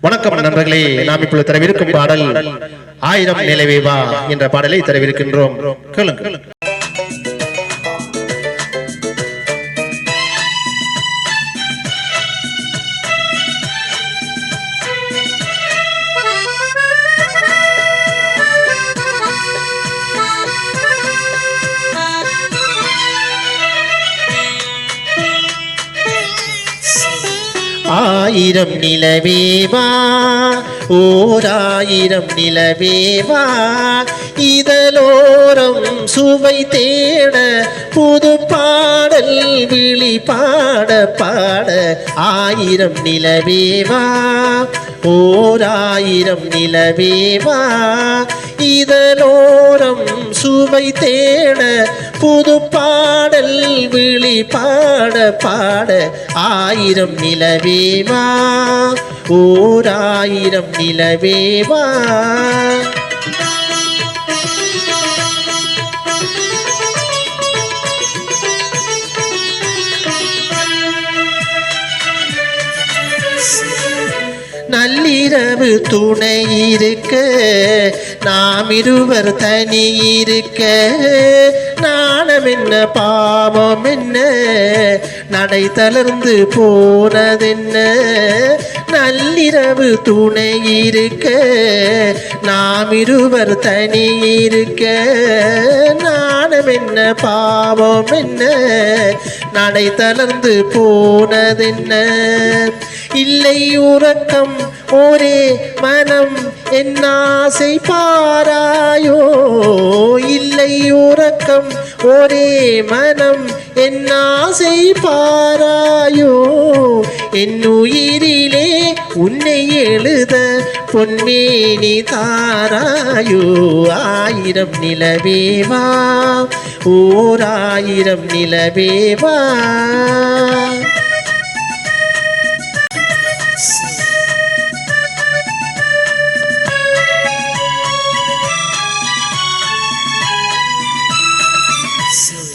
வணக்கம் நண்பர்களே நாம் இப்பொழுது தரவிருக்கும் பாடல் ஆயிரம் நிலைவேவா என்ற பாடலை தரவிருக்கின்றோம். கேளுங்க ஆயிரம் நிலவேவா? ஓராயிரம் நிலவேவா? இதலோரம் சுவை தேட புது பாடல் விழி பாட பாட ஆயிரம் நிலவேவா? ஓராயிரம் நிலவேவா? இதலோரம் சுவை தேட புது பாடல் விழி பாட பாட ஆயிரம் நிலவேவா ஓர் ஆயிரம் நிலவேவா நல்ல இரவு துணை இருக்க நாம் இருவர் தனி இருக்க. நாணம் என்ன பாவம் என்ன நடை தளர்ந்து போனதென்ன? நள்ளிரவு துணை இருக்க நாம் இருவர் தனி இருக்க. நாணம் என்ன பாவம் என்ன நடை தளர்ந்து போனதென்ன? இல்லை உறக்கம் ஒரே மனம் என்னாசை பாராயோ? இல்லை உறக்கம். ஒரே மனம் என்னாசை பாராயோ? என் உயிரிலே உன்னை எழுத பொன்மேனி தாராயோ? ஆயிரம் நிலவேவா? ஓர் ஆயிரம் நிலவேவா?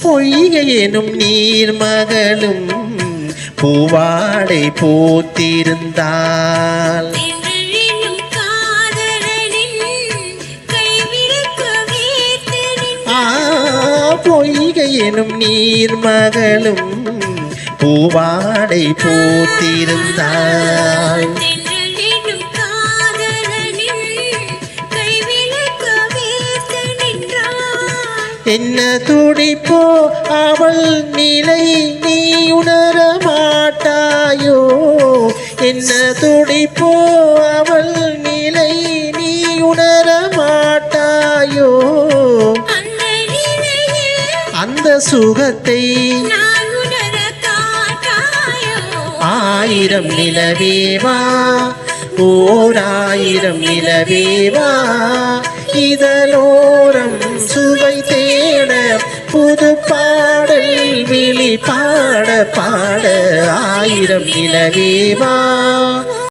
பொய்கை எனும் பூவாடை காதலனின் கைவிலக்க வீர்த்து ஆ பொய்கை எனும் நீர்மகளும் பூவாடை பூத்திருந்தால் என்ன துடிப்போ அவள் நிலை நீ உணர மாட்டாயோ? என்ன துடிப்போ அவள் நிலை நீ உணர மாட்டாயோ? அந்த சுகத்தை ஆயிரம் நிலவேவா? ஓர் ஆயிரம் நிலவேவா? இதலோரம் பாடல் விழி பாட பாட ஆயிரம் நிலவேவா?